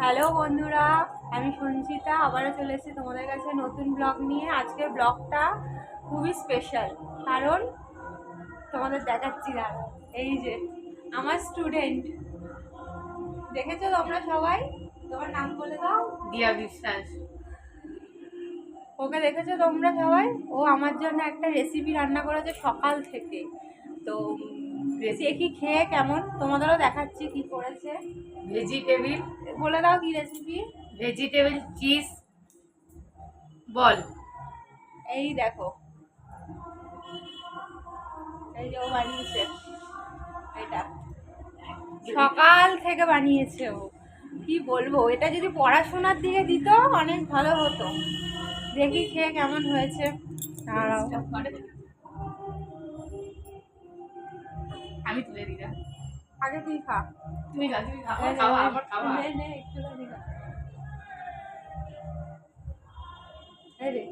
Hello বন্ধুরা আমি সঞ্চিতা আবারও চলে এসেছি তোমাদের কাছে নতুন ব্লগ নিয়ে। আজকের ব্লগটা খুবই স্পেশাল কারণ তোমাদের দেখাচ্ছি না। এই যে আমার স্টুডেন্ট দেখেছ তোমরা সবাই? তোমার নাম বলে দাও। দিয়া বিশ্বাস। ওকে দেখেছ তোমরা সবাই? ও আমার জন্য একটা রেসিপি রান্না করেছে সকাল থেকে। তো রেসিপি খেয়ে কেমন? তোমাদেরও দেখাচ্ছি কি করেছে। ভেজিটেবিল বলে দাও কি রেসিপি ভেজিটেবিল চিজ বল এই দেখো। এই যে ও বানিয়েছে। এটা। সকাল থেকে বানিয়েছে ও। কি বলব এটা যদি পড়াশোনার দিকে দিত অনেক ভালো হতো। দেখি খেয়ে কেমন হয়েছে। দাঁড়াও। আমি তুলে দিলাম। আগে তুই খা। তুমি খাও তুমি খাও এই নে, খাওয়া আমার খাওয়া। নে, নে, একটুখানি খা। এই রে,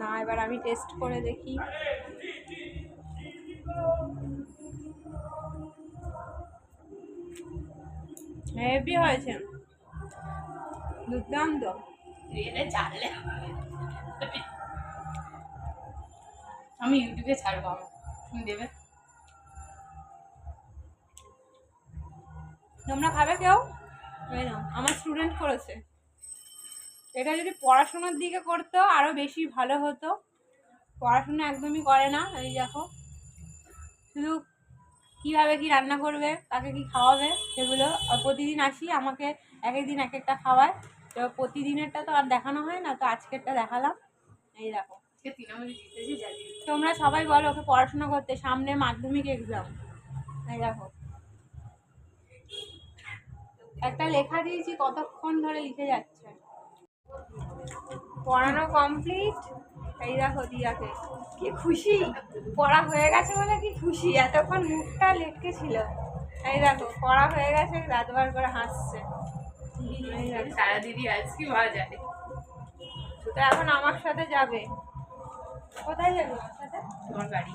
না এবার আমি টেস্ট করে দেখি। হেভি হয়েছে। দুর্দান্ত। জানলে আমি ইউটিউবে ছাড়বো আমার। তুমি দেবে? তোমরা খাবে কেউ? আমার স্টুডেন্ট করেছে। এটা যদি পড়াশোনার দিকে করতো আরও বেশি ভালো হতো। পড়াশোনা একদমই করে না এই দেখো। শুধু কীভাবে কি রান্না করবে তাকে কি খাওয়াবে সেগুলো প্রতিদিন আসি আমাকে এক একদিন এক একটা খাওয়ায়। তো প্রতিদিনেরটা তো আর দেখানো হয় না তো আজকেরটা দেখালাম। এই দেখো। জানিয়ে তোমরা সবাই বলো ওকে পড়াশোনা করতে সামনে মাধ্যমিক এক্সাম এই দেখো। একটা লেখা দিয়েছি কতক্ষণ ধরে লিখে যাচ্ছে। পড়ানো কমপ্লিট এই দেখো দিয়াকে। কি খুশি? পড়া হয়ে গেছে বলে কি খুশি? এতক্ষণ মুখটা লেটকে ছিল। এই দেখো পড়া হয়ে গেছে দাঁত বার করে হাসছে। সারা দিদি আজকে যায় তো এখন আমার সাথে যাবে। কোথায় যাবে সাথে? তোমার গাড়ি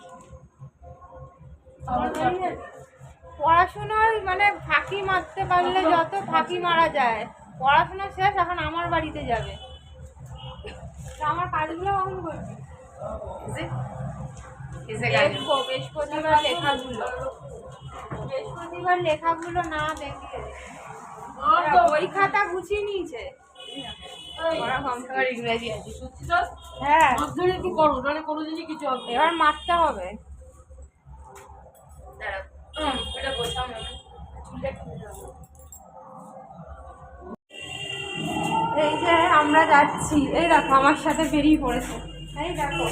আমার বাড়ি যাবে? পড়াশোনার মানে ফাঁকি মারতে পারলে যত ফাঁকি মারা যায় পড়াশোনা শেষ এখন আমার বাড়িতে যাবে। তা আমার কাজগুলো কখন করবি? বৃহস্পতিবার লেখাগুলো। বৃহস্পতিবার লেখাগুলো না দেখলে বই খাতা গুছিয়ে নিয়েছে। এবার মারতে হবে। বসাও। এই যে আমরা যাচ্ছি। এই দেখো আমার সাথে বেরিয়ে পড়েছে। এই দেখো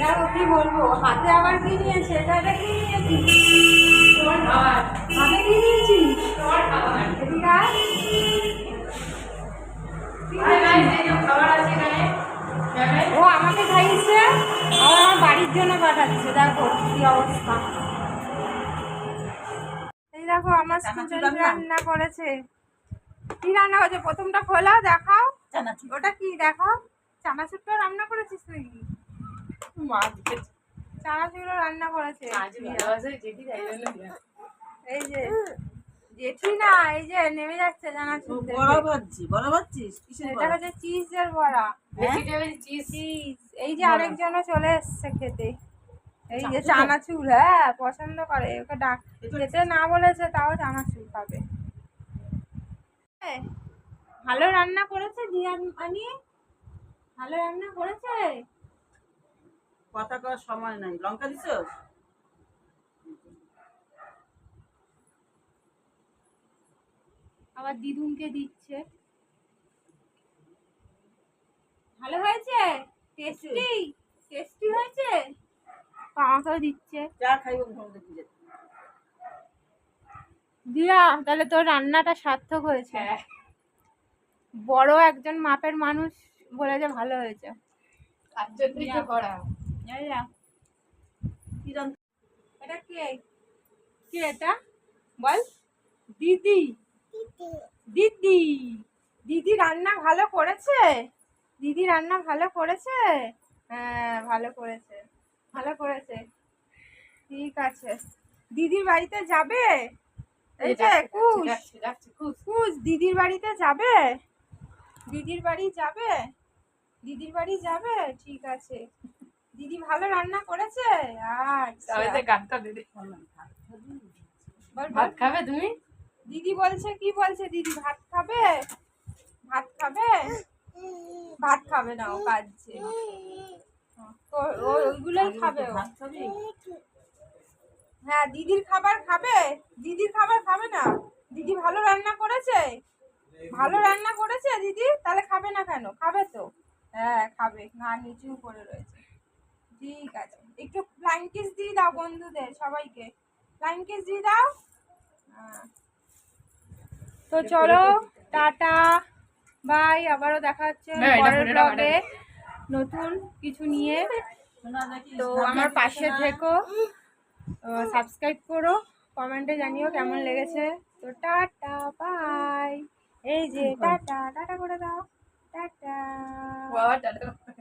দেখো কি বলব হাতে আবার কি নিয়েছে? এটা কি নিয়েছি হাতে কি বাড়ির জন্য পাঠাচ্ছে দেখো কি অবস্থা। এই দেখো আমার স্টুডেন্ট রান্না করেছে। কি রান্না করেছে? প্রথমটা খোলা দেখাও। ওটা কি দেখাও। চানাচুরটা রান্না করেছিস দিয়েছে। চানাচুরও রান্না করেছে। তাই এই যে জেঠি না এই যে নেমে যাচ্ছে চানাচুর থেকে। বড়া ভাজছি বড়া ভাজছিস? কিসের এটা হচ্ছে চিজের বড়া। Vegetable cheese. চিজ। এই যে আরেকজনও চলে এসছে খেতে। এই যে চানাচুর। হ্যাঁ পছন্দ করে। ওকে ডাক খেতে না বলেছে তাও চানাচুর পাবে ভালো রান্না করেছে আনি? ভালো রান্না করেছে? কথা করার সময় নাই। লঙ্কা দিছো আবার দিদুনকে দিচ্ছে। ভালো হয়েছে? টেস্টি টেস্টি হয়েছে? আমাকেও দিচ্ছে। যা দেখি দিয়া তাহলে তোর রান্নাটা সার্থক হয়েছে। হ্যাঁ। বড় একজন মাপের মানুষ বলে যে ভালো হয়েছে। এটা কে? কে এটা? বল। দিদি। দিদি দিদি রান্না ভালো করেছে? দিদি রান্না ভালো করেছে? হ্যাঁ ভালো করেছে ভালো করেছে। ঠিক আছে। দিদির বাড়িতে যাবে? এই যে কুশ। দিদির বাড়িতে যাবে? দিদির বাড়ি যাবে? দিদির বাড়ি যাবে? ঠিক আছে। দিদি ভালো রান্না করেছে? আচ্ছা। যে গানটা দিদি। ভাত খাবে তুমি? দিদি বলছে কি বলছে দিদি? ভাত খাবে? ভাত খাবে? ভাত খাবে না ও কাঁদছে। ও- ওইগুলোই খাবে ও। হ্যাঁ দিদির খাবার খাবে? দিদির খাবার খাবে না? দিদি ভালো রান্না করেছে? ভালো রান্না করেছে দিদি? তাহলে খাবে না কেন? খাবে তো। হ্যাঁ খাবে। না নিচু করে রয়েছে। ঠিক আছে। একটু ফ্লাইং কিস দিয়ে দাও বন্ধুদের সবাইকে। ফ্লাইং কিস দিয়ে দাও। হ্যাঁ। তো চলো টাটা বাই আবারও দেখা হচ্ছে পরের ব্লগে নতুন কিছু নিয়ে। তো আমার পাশে থেকো। সাবস্ক্রাইব করো। কমেন্টে জানিও কেমন লেগেছে। তো টাটা বাই। এই যে টাটা টাটা করে দাও। টাটা। টাটা।